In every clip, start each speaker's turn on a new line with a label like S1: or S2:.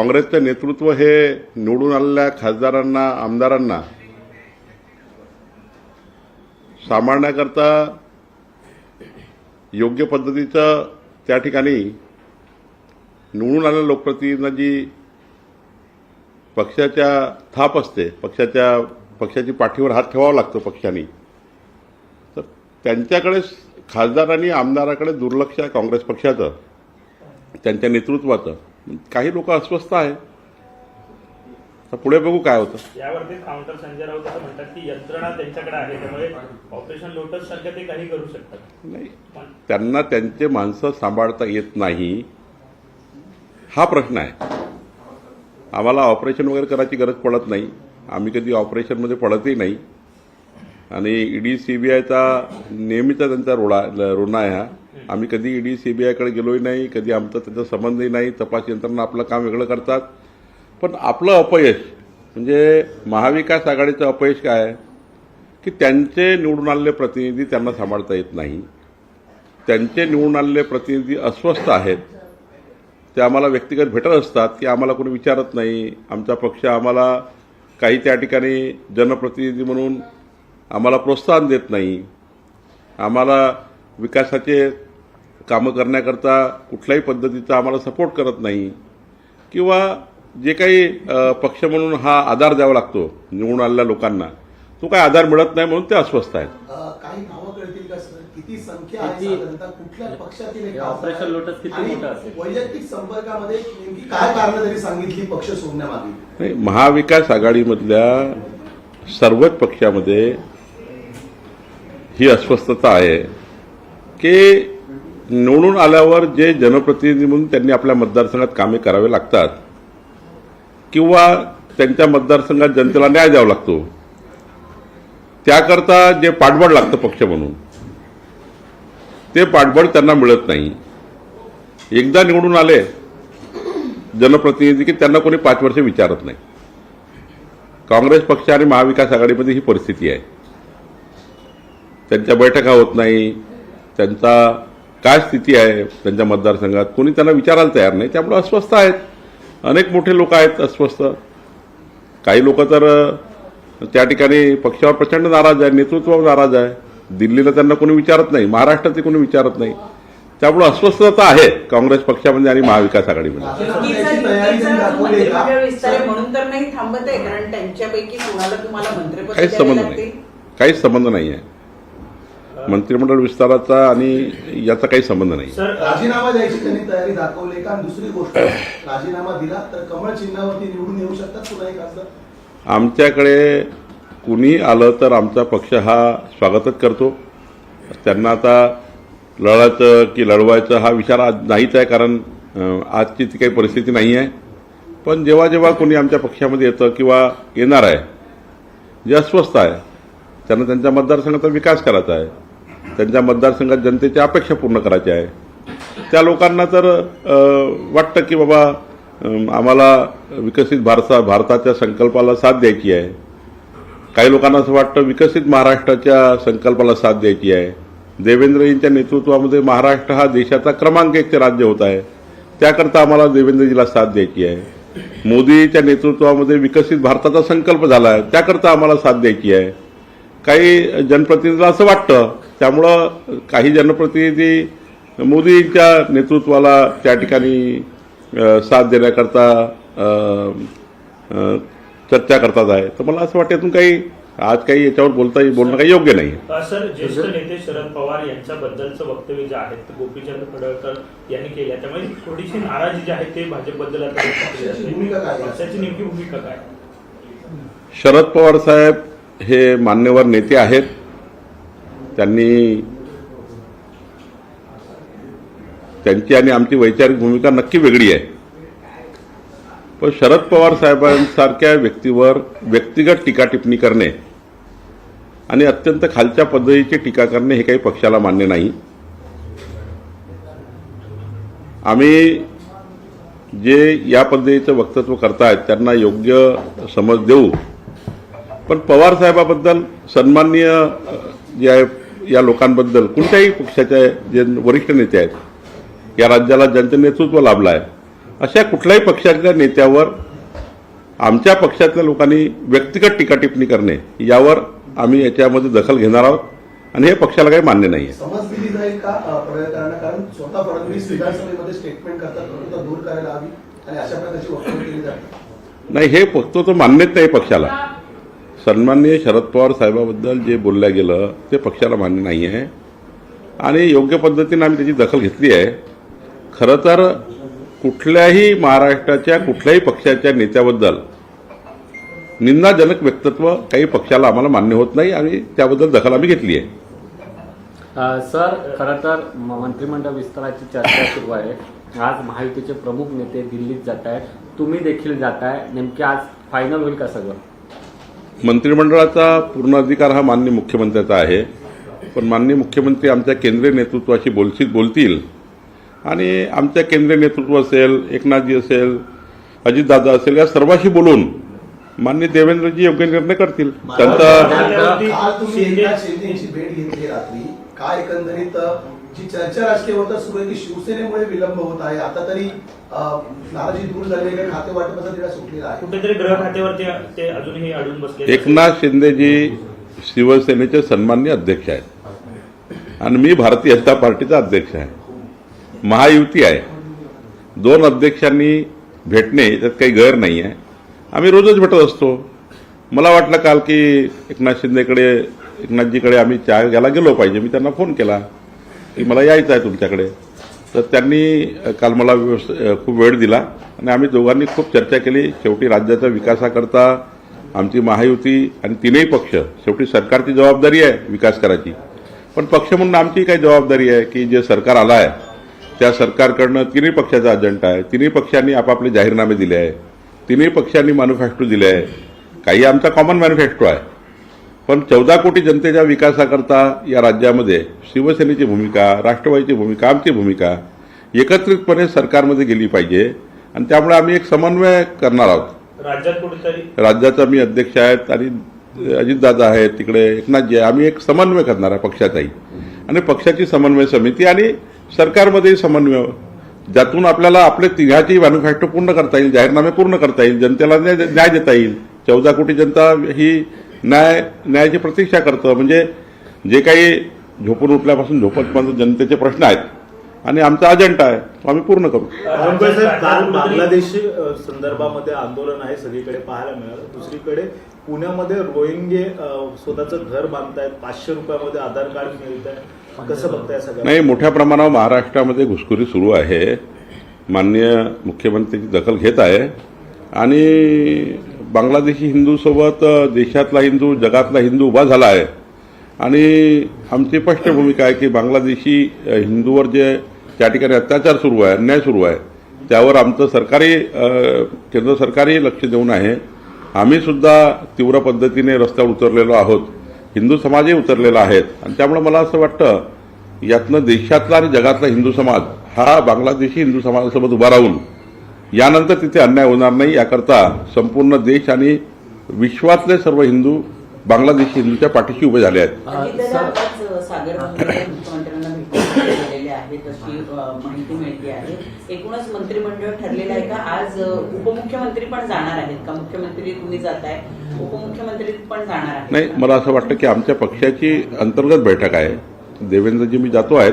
S1: काँग्रेसचं नेतृत्व हे निवडून आलेल्या खासदारांना आमदारांना सांभाळण्याकरता योग्य पद्धतीचं त्या ठिकाणी निवडून आलेल्या लोकप्रतिनिधींना जी पक्षाच्या थाप असते. पक्षाच्या पक्षाची पाठीवर हात ठेवावा लागतो पक्षाने. तर त्यांच्याकडे खासदार आणि आमदाराकडे दुर्लक्ष आहे काँग्रेस पक्षाचं त्यांच्या नेतृत्वाचं. काही लोक अस्वस्थ आहे. तर पुढे बघू काय होतं.
S2: यावरती काउंटर संजय राऊत असं म्हणतात की यंत्रणा त्यांच्याकडे आहे त्यामुळे ऑपरेशन लोटस सारखं ते काही करू शकतात.
S1: नाही. त्यांना त्यांचे माणसं सांभाळता येत नाही. हा प्रश्न आहे. आम्हाला ऑपरेशन वगैरे करायची गरज पडत नाही. आम्ही कधी ऑपरेशनमध्ये पडतही नाही. आणि ईडी सीबीआयचा नेहमीचा त्यांचा रोडा रोना आहे हा. आम्ही कधी ईडी सीबीआयकडे गेलोही नाही कधी आमचा त्याचा संबंधही नाही तपास यंत्रणा आपलं काम वेगळं करतात. पण आपलं अपयश म्हणजे महाविकास आघाडीचं अपयश काय? आहे की त्यांचे निवडून आलेले प्रतिनिधी त्यांना सांभाळता येत नाही. त्यांचे निवडून आलेले प्रतिनिधी अस्वस्थ आहेत. ते आम्हाला व्यक्तिगत भेटत असतात की आम्हाला कोणी विचारत नाही. आमचा पक्ष आम्हाला काही त्या ठिकाणी जनप्रतिनिधी म्हणून आम्हाला प्रोत्साहन देत नाही. आम्हाला विकासाचे कामं करण्याकरता कुठल्याही पद्धतीचा आम्हाला सपोर्ट करत नाही. किंवा जे काही पक्ष म्हणून हा आधार द्यावा लागतो निवडून आलेल्या लोकांना. तो काही आधार मिळत नाही म्हणून ते अस्वस्थ आहेत.
S3: काही नावं कळतील का सर? किती संख्या आहे साधारणतः? कुठल्या पक्षातील एक
S4: हे
S3: खासदार
S4: ऑपरेशन
S3: आहे?
S4: लोटस किती
S3: आणि
S4: मोठं असेल?
S3: वैयक्तिक संपर्कामध्ये नेमकी काय कारण त्यांनी सांगितली पक्ष सोडण्यामागे?
S1: नाही महाविकास आघाडीमधल्या सर्वच पक्षामध्ये ही अस्वस्थता आहे. की निवडून आल्यावर जे जनप्रतिनिधी म्हणून त्यांनी आपल्या मतदारसंघात कामे करावे लागतात किंवा त्यांच्या मतदारसंघात जनतेला न्याय द्यावा लागतो त्याकरता जे पाठबळ लागतं पक्ष म्हणून ते पाठबळ त्यांना मिळत नाही. एकदा निवडून आले जनप्रतिनिधी की त्यांना कोणी पाच वर्ष विचारत नाही. काँग्रेस पक्ष आणि महाविकास आघाडीमध्ये ही परिस्थिती आहे. त्यांच्या बैठका होत नाही त्यांचा काय स्थिती आहे त्यांच्या मतदारसंघात? कोणी त्यांना विचारायला तयार नाही त्यामुळे अस्वस्थ आहेत. अनेक मोठे लोक आहेत अस्वस्थ. काही लोक तर त्या ठिकाणी पक्षावर प्रचंड नाराज आहे नेतृत्वावर नाराज आहे. दिल्लीला त्यांना कोणी विचारत नाही महाराष्ट्रातही कोणी विचारत नाही. त्यामुळे अस्वस्थता आहे काँग्रेस पक्षामध्ये आणि महाविकास आघाडीमध्ये.
S3: राजीनाम्याची तयारी त्यांनी दाखवली आहे का?
S5: मंत्रिमंडळ विस्तार आहे म्हणून तर नाही थांबत आहे कारण त्यांच्यापैकी कोणाला तुम्हाला मंत्रिपद
S1: काहीच संबंध नाही. काहीच संबंध नाही आहे. मंत्रिमंडळ विस्ताराचा आणि याचा काही संबंध नाही.
S2: सर
S3: राजीनामा द्यायची त्यांनी तयारी दाखवली का? दुसरी गोष्ट राजीनामा दिला तर कमळ चिन्हावरती निवडून येऊ शकतात पुन्हा एक
S1: आमच्याकडे कुणी आलं तर आमचा पक्ष हा स्वागतच करतो. त्यांना आता लढायचं की लढवायचं हा विचार आज नाहीच आहे कारण आजची ती काही परिस्थिती नाही आहे. पण जेव्हा जेव्हा कोणी आमच्या पक्षामध्ये येतं किंवा येणार आहे जे अस्वस्थ आहे त्यांना त्यांच्या मतदारसंघाचा विकास करायचा आहे. त्यांच्या मतदारसंघात जनतेच्या अपेक्षा पूर्ण करायच्या आहे. त्या लोकांना तर वाटतं की बाबा आम्हाला विकसित भारता भारताच्या संकल्पाला साथ द्यायची आहे. काही लोकांना असं वाटतं विकसित महाराष्ट्राच्या संकल्पाला साथ द्यायची आहे. देवेंद्रजींच्या नेतृत्वामध्ये महाराष्ट्र हा देशाचा क्रमांक एकचे राज्य होत आहे. त्याकरता आम्हाला देवेंद्रजीला साथ द्यायची आहे. मोदीच्या नेतृत्वामध्ये विकसित भारताचा संकल्प झाला आहे. त्याकरता आम्हाला साथ द्यायची आहे. काही जनप्रतिनिधीला असं वाटतं त्यामुळं काही जनप्रतिनिधी मोदींच्या नेतृत्वाला त्या ठिकाणी साथ देण्याकरता चर्चा करतात आहे. तर मला असं वाटतं यातून काही आज काही याच्यावर बोलता बोलणं काही योग्य नाही.
S2: सर ज्येष्ठ नेते शरद पवार यांच्याबद्दलचं वक्तव्य जे आहे ते गोपीचंद पडळकर यांनी केलं त्यामुळे थोडीशी नाराजी जी आहे ते भाजपबद्दल? पक्षाची नेमकी भूमिका काय?
S1: शरद पवार साहेब हे मान्यवर नेते आहेत. त्यांनी त्यांची आणि आमची वैचारिक भूमिका नक्की वेगळी आहे. पण शरद पवार साहेबांसारख्या व्यक्तीवर व्यक्तिगत टीका टिप्पणी करणे आणि अत्यंत खालच्या पद्धतीची टीका करणे हे काही पक्षाला मान्य नाही. आम्ही जे या पद्धतीचं वक्तव्य करतायत त्यांना योग्य समज देऊ. पण पवार साहेबाबद्दल सन्माननीय जे आहे या लोकांबद्दल कोणत्याही पक्षाचे जे वरिष्ठ नेते आहेत या राज्याला ज्यांचं नेतृत्व लाभलं आहे अशा कुठल्याही पक्षातल्या नेत्यावर आमच्या पक्षातल्या लोकांनी व्यक्तिगत टीका टिप्पणी करणे यावर आम्ही याच्यामध्ये दखल घेणार आहोत. आणि हे पक्षाला काही मान्य नाही आहे
S3: वक्तव्य
S1: नाही हे फक्त तो मान्यच नाही पक्षाला. सन्माननीय शरद पवार साहेबाबद्दल जे बोललं गेलं ते पक्षाला मान्य नाही आहे आणि योग्य पद्धतीने आम्ही त्याची दखल घेतली आहे. खरं तर कुठल्याही महाराष्ट्राच्या कुठल्याही पक्षाच्या नेत्याबद्दल निंदाजनक व्यक्तित्व काही पक्षाला आम्हाला मान्य होत नाही. आणि त्याबद्दल दखल आम्ही घेतली आहे.
S4: सर खरं तर म- मंत्रिमंडळ विस्ताराची चर्चा सुरू आहे. आज महायुतीचे प्रमुख नेते दिल्लीत जात आहेत. तुम्ही देखील जाताय नेमके आज फायनल होईल का सगळं?
S1: मंत्रिमंडळाचा पूर्ण अधिकार हा माननीय मुख्यमंत्र्याचा आहे. पण माननीय मुख्यमंत्री आमच्या केंद्रीय नेतृत्वाशी बोलशील बोलतील. आणि आमच्या केंद्रीय नेतृत्व असेल एकनाथजी असेल अजितदादा असेल या सर्वांशी बोलून माननीय देवेंद्रजी योग्य निर्णय करतील. त्यांचा
S3: जी चर्चा राजकीय होता सुरू आहे की शिवसेनेमुळे विलंब होत आहे. आता तरी नाराजी दूर झाली आहे का? खाते वाटपाचा तिला सुटलेला आहे.
S2: कुठेतरी ग्रह खात्यावरती ते अजूनही अडून बसले
S1: एकनाथ शिंदेजी शिवसेनेचे सन्माननीय अध्यक्ष आहेत. आणि मी भारतीय जनता पार्टीचा अध्यक्ष आहे. महायुती आहे. दोन अध्यक्षांनी भेटणे त्यात काही गैर नाही आहे आम्ही रोजच भेटत असतो. मला वाटलं काल की एकनाथ शिंदेकडे एकनाथजीकडे आम्ही चहा घ्यायला गेलो पाहिजे. मी त्यांना फोन केला. की मला यायचं आहे तुमच्याकडे. तर त्यांनी काल मला व्यवस- खूप वेळ दिला आणि आम्ही दोघांनी खूप चर्चा केली. शेवटी राज्याच्या विकासाकरता आमची महायुती आणि तीनही पक्ष शेवटी सरकारची जबाबदारी आहे विकास करायची. पण पक्ष म्हणून आमची काही जबाबदारी आहे की जे सरकार आलं आहे त्या सरकारकडनं तिन्ही पक्षाचा अजेंडा आहे. तिन्ही पक्षांनी आपापले जाहीरनामे दिले आहे. तिन्ही पक्षांनी मॅनिफेस्टो दिले आहे. काही आमचा कॉमन मॅनिफेस्टो आहे. पण चौदा कोटी जनतेच्या विकासाकरता या राज्यामध्ये शिवसेनेची भूमिका राष्ट्रवादीची भूमिका आमची भूमिका एकत्रितपणे सरकारमध्ये गेली पाहिजे. आणि त्यामुळे आम्ही एक समन्वय करणार आहोत.
S2: राज्यात कुठेतरी?
S1: राज्याचा मी अध्यक्ष आहेत आणि अजितदादा आहेत तिकडे एकनाथजी आहे आम्ही एक समन्वय करणार आहे पक्षाचाही. आणि पक्षाची समन्वय समिती आणि सरकारमध्येही समन्वय. ज्यातून आपल्याला आपले तिघाची मॅनिफेस्टो पूर्ण करता येईल जाहीरनामे पूर्ण करता येईल जनतेला न्याय न्याय देता येईल. चौदा कोटी जनता ही न्याय न्यायाची प्रतीक्षा करतं. म्हणजे जे काही झोपून उठल्यापासून झोपतपर्यंत जनतेचे प्रश्न आहेत. आणि आमचा अजेंडा आहे तो आम्ही पूर्ण करू.
S6: काल बांगलादेशी संदर्भामध्ये आंदोलन आहे सगळीकडे पाहायला मिळालं. दुसरीकडे पुण्यामध्ये रोहिंगे स्वतःचं घर बांधतायत पाचशे रुपयामध्ये आधार कार्ड मिळत आहे कसं बघताय सगळं
S1: नाही मोठ्या प्रमाणावर महाराष्ट्रामध्ये घुसखोरी सुरू आहे. माननीय मुख्यमंत्र्यांची दखल घेत आहे. आणि बांगलादेशी हिंदूसोबत देशातला हिंदू जगातला हिंदू उभा झाला आहे आणि आमची स्पष्ट भूमिका आहे की बांगलादेशी हिंदूवर जे त्या ठिकाणी अत्याचार सुरू आहे अन्याय सुरू आहे त्यावर आमचं सरकारी केंद्र सरकारही लक्ष देऊन आहे. आम्ही सुद्धा तीव्र पद्धतीने रस्त्यावर उतरलेलो आहोत हिंदू समाजही उतरलेला आहेत आणि त्यामुळे मला असं वाटतं यातनं देशातला आणि जगातला हिंदू समाज हा बांगलादेशी हिंदू समाजासोबत उभा राहून यानंतर तिथे अन्याय होणार नाही. याकरता संपूर्ण देश आणि विश्वातले सर्व हिंदू बांगलादेशी हिंदूच्या पाठीशी उभे झाले आहेत.
S5: माहिती मिळते आहे. एकूणच मंत्रिमंडळ ठरलेलं आहे का? आज उपमुख्यमंत्री पण जाणार आहेत का? मुख्यमंत्री तुम्ही जाताय उपमुख्यमंत्री पण जाणार आहेत
S1: नाही
S5: का?
S1: मला असं वाटतं की आमच्या पक्षाची अंतर्गत बैठक आहे. देवेंद्रजी मी जातो आहेत.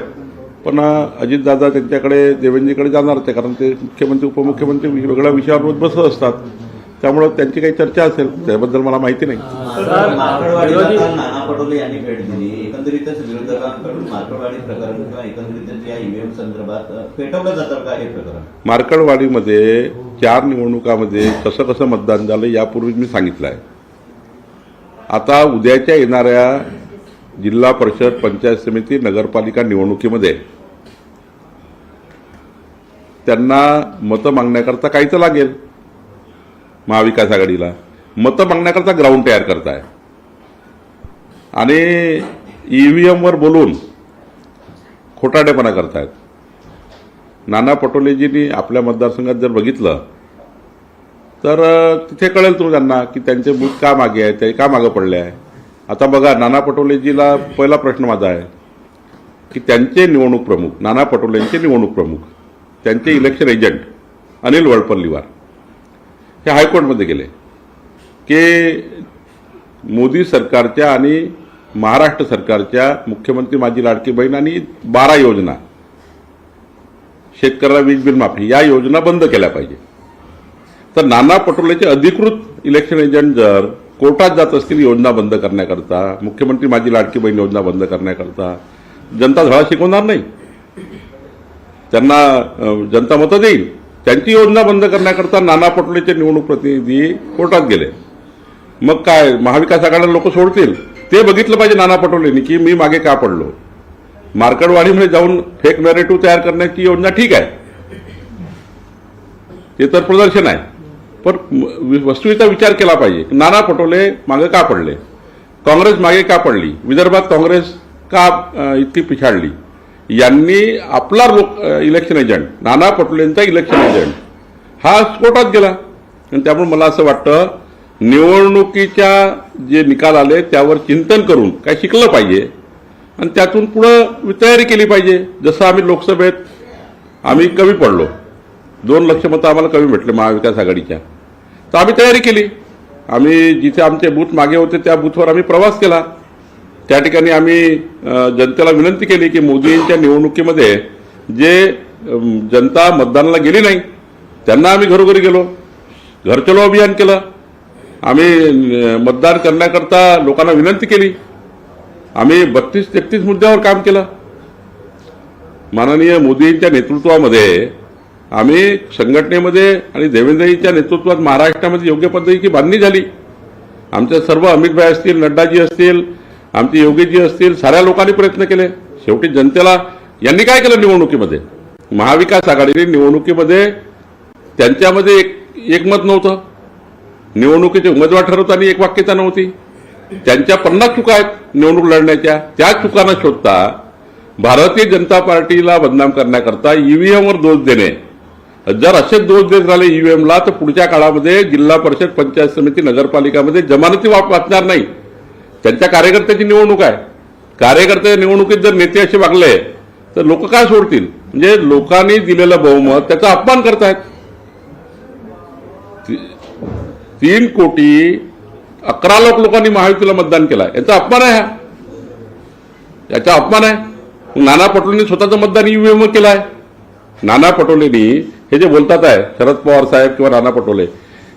S1: पण अजितदादा त्यांच्याकडे देवेंद्रजीकडे जाणारच आहे कारण ते मुख्यमंत्री उपमुख्यमंत्री वेगवेगळ्या विषयावर बसत असतात. त्यामुळं त्यांची काही चर्चा असेल त्याबद्दल मला माहिती नाही.
S4: सर,
S7: मार्कडवाडीला
S4: विरोधी-
S7: काल नाना पटोले यांनी भेट दिली. एकंदरीतच विरोधकांकडून मार्कडवाडी प्रकरण किंवा एकंदरीतच या ईव्हीएम संदर्भात अ, पेटवलं जातं का हे प्रकरण?
S1: मार्कडवाडीमध्ये चार निवडणुकामध्ये कसं कसं मतदान झालं यापूर्वी मी सांगितलं आहे. आता उद्याच्या येणाऱ्या जिल्हा परिषद पंचायत समिती नगरपालिका निवडणुकीमध्ये त्यांना मतं मागण्याकरता काही तर लागेल. महाविकास आघाडीला. मतं मागण्याकरता ग्राउंड तयार करताय. आणि ईव्हीएमवर बोलून खोटाडेपणा करतायत. नाना पटोलेजींनी आपल्या मतदारसंघात जर बघितलं तर तिथे कळेल तुम्ही त्यांना की त्यांचे बूथ का मागे आहे ते का मागं पडले आहे आता बघा नाना पटोलेजीला पहिला प्रश्न माझा आहे की त्यांचे निवडणूक प्रमुख नाना पटोलेंचे निवडणूक प्रमुख त्यांचे इलेक्शन एजंट अनिल वडपल्लीवार हे हायकोर्टमध्ये गेले. की मोदी सरकारच्या आणि महाराष्ट्र सरकारच्या मुख्यमंत्री माझी लाडकी बहीण आणि बारा योजना शेतकऱ्याला वीज बिल माफी या योजना बंद केल्या पाहिजे. तर नाना पटोलेचे अधिकृत इलेक्शन एजंट जर कोर्टात जात असतील योजना बंद करण्याकरता मुख्यमंत्री माझी लाडकी बहीण योजना बंद करण्याकरता जनता धडा शिकवणार नाही. त्यांना जनता मतं देईल त्यांची योजना बंद करण्याकरता नाना पटोलेचे निवडणूक प्रतिनिधी कोर्टात गेले. मग काय महाविकास आघाडीला लोक सोडतील? ते बघितलं पाहिजे नाना पटोलेंनी की मी मागे का पडलो. मार्कडवाडीमध्ये जाऊन फेक नॅरेटिव्ह तयार करण्याची योजना ठीक आहे. ते तर प्रदर्शन आहे. पण म- वस्तुस्थितीचा विचार केला पाहिजे नाना पटोले मागे का पडले? काँग्रेस मागे का पडली? विदर्भात काँग्रेस का इतकी पिछाडली? यांनी आपला लोक इलेक्शन एजंट नाना पटोलेंचा इलेक्शन एजंट हा स्फोटात गेला. आणि त्यामुळे मला असं वाटतं निवडणुकीच्या जे निकाल आले त्यावर चिंतन करून काय शिकलं पाहिजे. आणि त्यातून पुढं तयारी केली पाहिजे. जसं आम्ही लोकसभेत आम्ही कमी पडलो. दोन लक्ष मतं आम्हाला कमी भेटले महाविकास आघाडीच्या. तर आम्ही तयारी केली. आम्ही जिथे आमचे बूथ मागे होते त्या बूथवर आम्ही प्रवास केला. त्या ठिकाणी आम्ही जनतेला विनंती केली की मोदींच्या निवडणुकीमध्ये जे जनता मतदानाला गेली नाही त्यांना आम्ही घरोघरी गेलो घरचलो अभियान केलं. आम्ही मतदान करण्याकरता लोकांना विनंती केली. आम्ही बत्तीस तेहतीस मुद्द्यावर काम केलं. माननीय मोदींच्या नेतृत्वामध्ये आम्ही संघटनेमध्ये आणि देवेंद्रजींच्या नेतृत्वात महाराष्ट्रामध्ये योग्य पद्धतीची बांधणी झाली. आमच्या सर्व अमितभाई असतील नड्डाजी असतील आमचे योगीजी असतील साऱ्या लोकांनी प्रयत्न केले. शेवटी जनतेला यांनी काय केलं निवडणुकीमध्ये? महाविकास आघाडीने निवडणुकीमध्ये त्यांच्यामध्ये एक एकमत नव्हतं. निवडणुकीचे उमेदवार ठरवताना एक वाक्यता नव्हती. त्यांच्या पन्नास चुका आहेत निवडणूक लढण्याच्या. त्या चुकांना शोधता भारतीय जनता पार्टीला बदनाम करण्याकरता ईव्हीएमवर दोष देणे. जर असे दोष देत राहिले ईव्हीएमला तर पुढच्या काळामध्ये जिल्हा परिषद पंचायत समिती नगरपालिकामध्ये जमानती वाचणार नाही. त्यांच्या कार्यकर्त्याची निवडणूक आहे. कार्यकर्त्याच्या निवडणुकीत जर नेते असे वागले तर लोक काय सोडतील? म्हणजे लोकांनी दिलेलं बहुमत त्याचा अपमान करतायत. तीन कोटी अकरा लाख लोकांनी महायुतीला मतदान केलं याचा अपमान आहे हा. याचा अपमान आहे. नाना पटोलेंनी स्वतःचं मतदान ईव्हीएम केलं आहे नाना पटोलेंनी हे जे बोलतात आहे शरद पवार साहेब किंवा नाना पटोले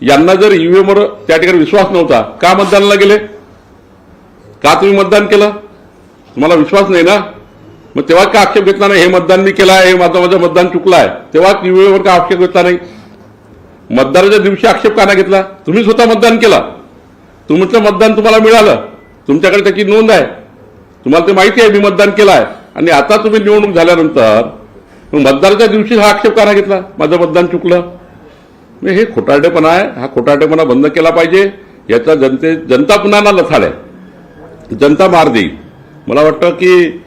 S1: यांना जर ईव्हीएमवर त्या ठिकाणी विश्वास नव्हता का मतदानाला गेले? का तुम्ही मतदान केलं? तुम्हाला विश्वास नाही ना? मग तेव्हा का आक्षेप घेतला नाही? हे मतदान मी केलं आहे हे माझं माझं मतदान चुकलं आहे तेव्हा ईव्हीएमवर का आक्षेप घेतला नाही? मतदानाच्या दिवशी आक्षेप का नाही घेतला? तुम्ही स्वतः मतदान केला. तुमचं मतदान तुम्हाला मिळालं. तुमच्याकडे त्याची नोंद आहे. तुम्हाला ते माहिती आहे मी मतदान केलं आहे आणि आता तुम्ही निवडणूक झाल्यानंतर मतदानाच्या दिवशी हा आक्षेप का नाही घेतला? माझं मतदान चुकलं. हे खोटारडेपणा आहे. हा खोटारडेपणा बंद केला पाहिजे. याचा जनते जनता पुन्हा ना लथाड आहे. जनता मार देईल मला वाटतं की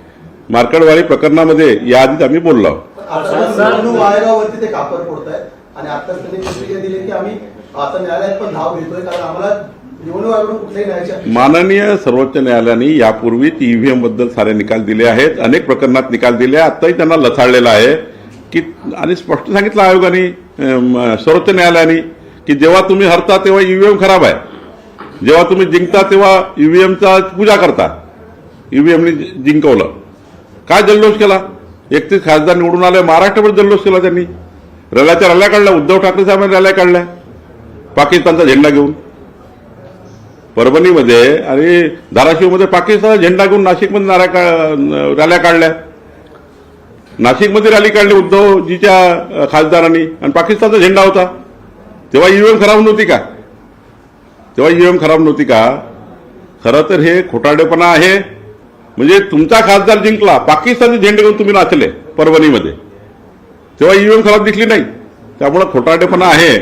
S1: मार्कडवाडी प्रकरणामध्ये याआधीच आम्ही बोललो.
S3: आणि आता दिली की आम्ही आता न्यायालयात पण धाव घेतोय कारण आम्हाला
S1: माननीय सर्वोच्च न्यायालयाने यापूर्वीच ईव्हीएमबद्दल सारे निकाल दिले आहेत. अनेक प्रकरणात निकाल दिले आताही त्यांना लथाळलेलं आहे की आणि स्पष्ट सांगितलं आयोगाने सर्वोच्च न्यायालयाने की जेव्हा तुम्ही हरता तेव्हा ईव्हीएम खराब आहे. जेव्हा तुम्ही जिंकता तेव्हा ईव्हीएमचा पूजा करता. ईव्हीएमने जिंकवलं. काय जल्लोष केला? एकतीस खासदार निवडून आले महाराष्ट्रभर जल्लोष केला त्यांनी. रॅल्याच्या रॅल्या काढल्या उद्धव ठाकरे साहेबांनी रॅल्या काढल्या. पाकिस्तानचा झेंडा घेऊन. परभणीमध्ये आणि धाराशिवमध्ये पाकिस्तानचा झेंडा घेऊन नाशिकमध्ये नाऱ्या का- रॅल्या काढल्या. नाशिकमध्ये रॅली काढली उद्धवजीच्या खासदारांनी आणि पाकिस्तानचा झेंडा होता. तेव्हा ईव्हीएम खराब नव्हती का? तेव्हा ईव्हीएम खराब नव्हती का? खरं तर हे खोटारडेपणा आहे. म्हणजे तुमचा खासदार जिंकला पाकिस्तानी झेंडे घेऊन तुम्ही नाचले परभणीमध्ये. तेव्हा ईव्हीएम खराब दिसली नाही. त्यामुळे खोटाडेपणा आहे.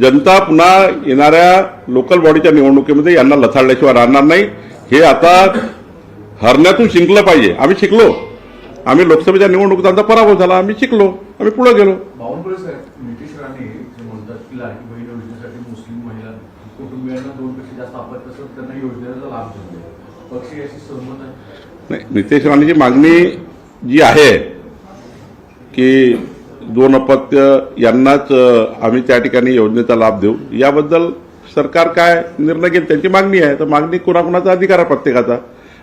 S1: जनता पुन्हा येणाऱ्या लोकल बॉडीच्या निवडणुकीमध्ये यांना लथाळल्याशिवाय राहणार नाही. हे आता हरण्यातून शिंकलं पाहिजे. आम्ही शिकलो. आम्ही लोकसभेच्या निवडणुकीत आमचा पराभव झाला. आम्ही शिकलो. आम्ही पुढे गेलो
S8: बावनकुळे साहेब नितीश राणे जे म्हणतात की लाडकी बहीण योजनेसाठी मुस्लिम महिला कुटुंबियांना दोन पेक्षा जास्त आपत तसंच त्यांना योजनेचा लाभ मिळतो पक्ष याशी सहमत आहे
S1: नाही नितेश राणेची मागणी जी आहे की दोन अपत्य यांनाच आम्ही त्या ठिकाणी योजनेचा लाभ देऊ. याबद्दल सरकार काय निर्णय घेईल त्यांची मागणी आहे. तर मागणी कुणाकुणाचा अधिकार आहे प्रत्येकाचा?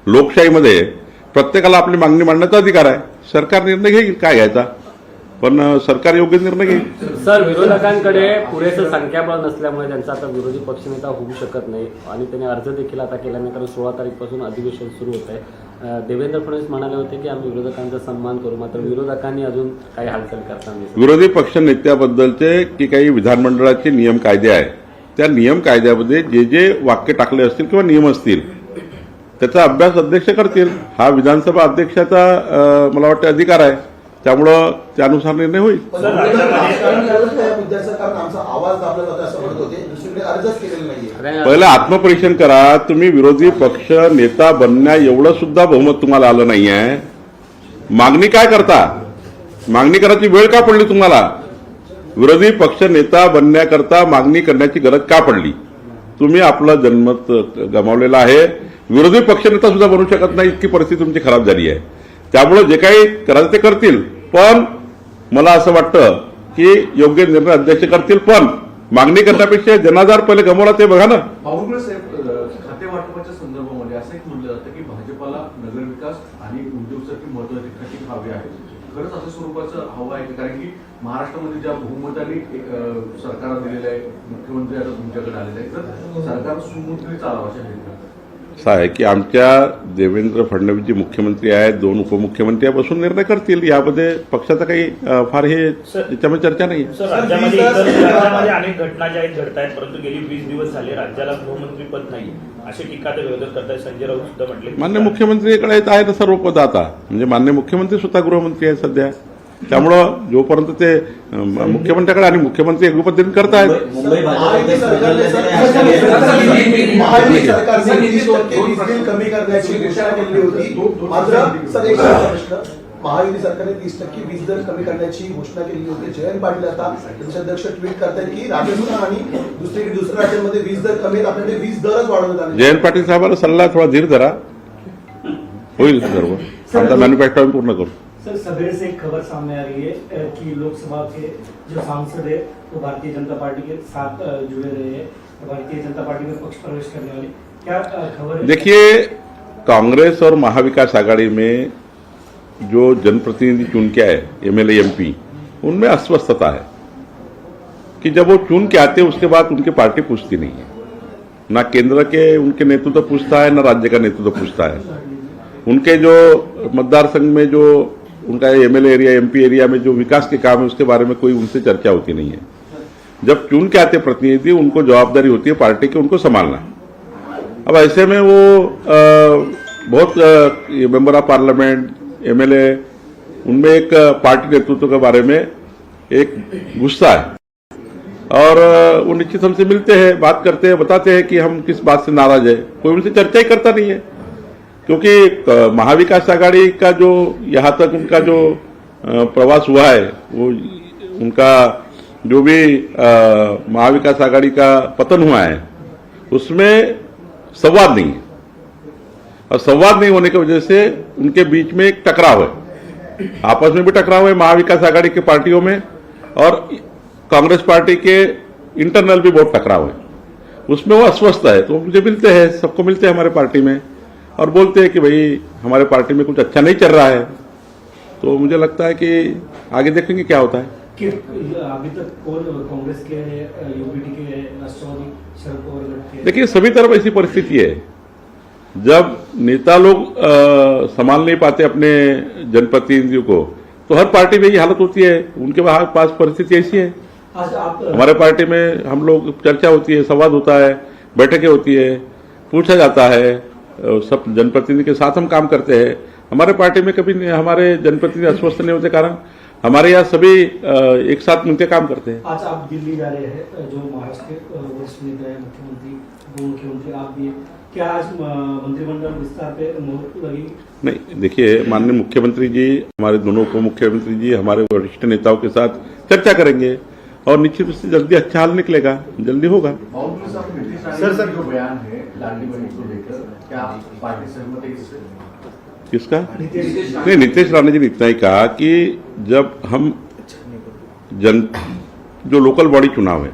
S1: लोकशाहीमध्ये प्रत्येकाला आपली मागणी मांडण्याचा अधिकार आहे. सरकार निर्णय घेईल काय घ्यायचा? पण सरकार योग्य निर्णय घेईल.
S4: सर विरोधकांकडे पुरेसं संख्याबळ नसल्यामुळे त्यांचा आता विरोधी पक्षनेता होऊ शकत नाही आणि त्यांनी अर्ज देखील आता केला नाही. कारण सोळा तारीखपासून अधिवेशन सुरू होत आहे. देवेंद्र फडणवीस म्हणाले होते की आम्ही विरोधकांचा सन्मान करू मात्र विरोधकांनी अजून काही हालचाल करताना दिसत
S1: विरोधी पक्ष नेत्याबद्दलचे की काही विधानमंडळाचे नियम कायदे आहेत त्या नियम कायद्यामध्ये जे जे वाक्य टाकले असतील किंवा नियम असतील त्याचा अभ्यास अध्यक्ष करतील. हा विधानसभा अध्यक्षाचा मला वाटतं अधिकार आहे. त्यामुळं त्यानुसार निर्णय होईल. पहिलं आत्मपरीक्षण करा. तुम्ही विरोधी पक्ष नेता बनण्या एवढं सुद्धा बहुमत तुम्हाला आलं नाही आहे मागणी काय करता? मागणी करायची वेळ का पडली तुम्हाला? विरोधी पक्ष नेता बनण्याकरता मागणी करण्याची गरज का पडली? तुम्ही आपलं जन्मत गमावलेलं आहे. विरोधी पक्षनेता सुद्धा बनू शकत नाही. इतकी परिस्थिती तुमची खराब झाली आहे. त्यामुळे जे काही करायचं ते करतील. पण मला असं वाटतं की योग्य निर्णय अध्यक्ष करतील पण मागणी करण्यापेक्षा जनाधार पहिले गमावला ते बघा ना.
S8: खाते वाटपाच्या संदर्भामध्ये असं एक म्हटलं जातं की भाजपाला नगरविकास आणि उद्योगसाठी महत्त्वाचे खाते हवे आहेत. खरंच असं स्वरूपाचं हवं आहे कारण की महाराष्ट्रामध्ये ज्या बहुमताने एक, सरकार दिलेलं आहे मुख्यमंत्री आता तुमच्याकडे आलेले आहेत तर सरकार सुमुखपणे चालावं अशा
S1: असं आहे की आमच्या देवेंद्र फडणवीस जे मुख्यमंत्री आहेत दोन उपमुख्यमंत्री बसून निर्णय करतील यामध्ये पक्षाचा काही फार हे त्याच्यामध्ये चर्चा नाही.
S2: सर राज्यामध्ये इतर राज्यामध्ये अनेक घटना ज्या आहेत घडत आहेत परंतु गेली वीस दिवस झाले राज्याला गृहमंत्री पद नाही. अशी टीका ते विरोधक करतायत संजय राऊत सुद्धा म्हटले.
S1: मान्य मुख्यमंत्रीकडे आहे तसं सर्व पद आता म्हणजे मान्य मुख्यमंत्री स्वतः गृहमंत्री आहे सध्या. त्यामुळं जोपर्यंत ते मुख्यमंत्र्याकडे आणि मुख्यमंत्री एक पद्धतीने करतायत
S7: मुंबई
S3: महायुती सरकारने तीस टक्के वीज दर कमी करण्याची घोषणा केली होती. जयंत पाटील आता त्यांचे अध्यक्ष ट्विट करतायत की राजस्थान आणि दुसरीकडे दुसऱ्या राज्यांमध्ये वीज दर कमी आहेत. आपल्याकडे वीज दरच वाढवण्यात आले.
S1: जयंत पाटील साहेबाला सल्ला थोडा धीर धरा. होईल सर्व. आमचा मॅन्युफॅक्चर आम्ही पूर्ण करू.
S9: सर, सवेरे से एक खबर सामने आ रही है कि लोकसभा के जो सांसद है, वो भारतीय जनता पार्टी के साथ जुड़े रहे हैं, भारतीय जनता पार्टी में पक्ष प्रवेश करने वाले। क्या खबर
S1: देखिए, कांग्रेस और महाविकास आघाड़ी में जो जनप्रतिनिधि चुन के आए एमएलए एमपी उनमें अस्वस्थता है। कि जब वो चुन के आते हैं, उसके बाद उनकी पार्टी पूछती नहीं है। ना केंद्र के उनके नेतृत्व तो पूछता है, ना राज्य का नेतृत्व तो पूछता है। उनके जो मतदार संघ में जो उनका एमएलए एरिया एमपी एरिया में जो विकास के काम है उसके बारे में कोई उनसे चर्चा होती नहीं है। जब चुन के आते प्रतिनिधि उनको जवाबदारी होती है पार्टी की उनको संभालना अब ऐसे में वो अ, बहुत मेंबर ऑफ़ पार्लियामेंट एमएलए उनमें एक पार्टी नेतृत्व के बारे में एक गुस्सा है। और वो निश्चित हमसे मिलते हैं बात करते हैं बताते हैं कि हम किस बात से नाराज़ है। कोई उनसे चर्चा ही करता नहीं है। क्योंकि महाविकास आघाड़ी का जो, यहाँ तक उनका जो प्रवास हुआ है, वो उनका जो भी महाविकास आघाड़ी का पतन हुआ है, उसमें संवाद नहीं है। और संवाद नहीं होने की वजह से उनके बीच में एक टकराव है। आपस में भी टकराव है महाविकास आघाड़ी की पार्टियों में, और कांग्रेस पार्टी के इंटरनल भी बहुत टकराव है। उसमें वो अस्वस्थ है तो मुझे मिलते हैं, सबको मिलते हैं हमारे पार्टी में। और बोलते हैं कि भाई हमारे पार्टी में कुछ अच्छा नहीं चल रहा है। तो मुझे लगता है कि आगे देखेंगे क्या होता है।
S9: कि अभी तक कौन कांग्रेस के यूपीटी के शरद पवार
S1: देखिए सभी तरफ़ ऐसी परिस्थिति है। जब नेता लोग संभाल नहीं पाते अपने जनप्रतिनिधियों को तो हर पार्टी में ये हालत होती है। उनके पास परिस्थिति ऐसी है।
S9: आप
S1: हमारे पार्टी में हम लोग चर्चा होती है संवाद होता है बैठकें होती है पूछा जाता है। सब जनप्रतिनिधि के साथ हम काम करते हैं। हमारे पार्टी में कभी हमारे जनप्रतिनिधि अस्वस्थ नहीं होते कारण हमारे यहाँ सभी एक साथ मिलकर काम करते हैं।
S9: आज आप दिल्ली जा रहे हैं जो महाराष्ट्र के वरिष्ठ नेता है मुख्यमंत्री मुख्यमंत्री आप भी क्या आज मंत्रिमंडल विस्तार पे मुहूर्त लगेगी
S1: नहीं देखिए माननीय मुख्यमंत्री जी हमारे दोनों उप मुख्यमंत्री जी हमारे वरिष्ठ नेताओं के साथ चर्चा करेंगे और निश्चित रूप से जल्दी अच्छा हाल निकलेगा जल्दी होगा।
S6: Sir, sir.
S8: जो बयान है लाडली बहन को लेकर।
S1: किसका? नहीं नीतीश राणे जी ने इतना ही कहा कि जब हम जन जो लोकल बॉडी चुनाव है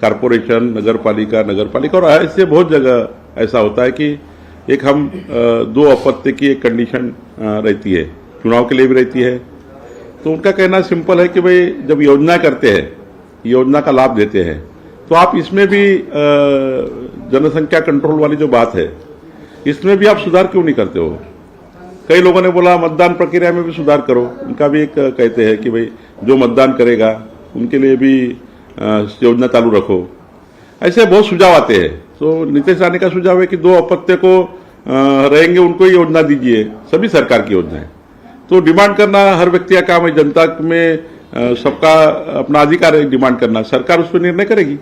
S1: कारपोरेशन नगर पालिका नगर पालिका और ऐसे बहुत जगह ऐसा होता है कि एक हम दो अपत्य की एक कंडीशन रहती है चुनाव के लिए भी रहती है। तो उनका कहना सिंपल है कि भाई जब योजना करते हैं योजना का लाभ देते हैं तो आप इसमें भी अ, जनसंख्या कंट्रोल वाली जो बात है, इसमें भी आप सुधार क्यों नहीं करते हो? कई लोगों ने बोला, मतदान प्रक्रिया में भी सुधार करो। उनका भी एक कहते हैं कि भाई, जो मतदान करेगा, उनके लिए भी योजना चालू रखो। ऐसे बहुत सुझाव आते हैं। तो नीतीश राणे का सुझाव है कि दो अपत्य को रहेंगे, उनको ही योजना दीजिए। सभी सरकार की योजनाएँ तो डिमांड करना हर व्यक्ति का काम है। जनता में सबका अपना अधिकार है डिमांड करना। सरकार उस पर निर्णय करेगी।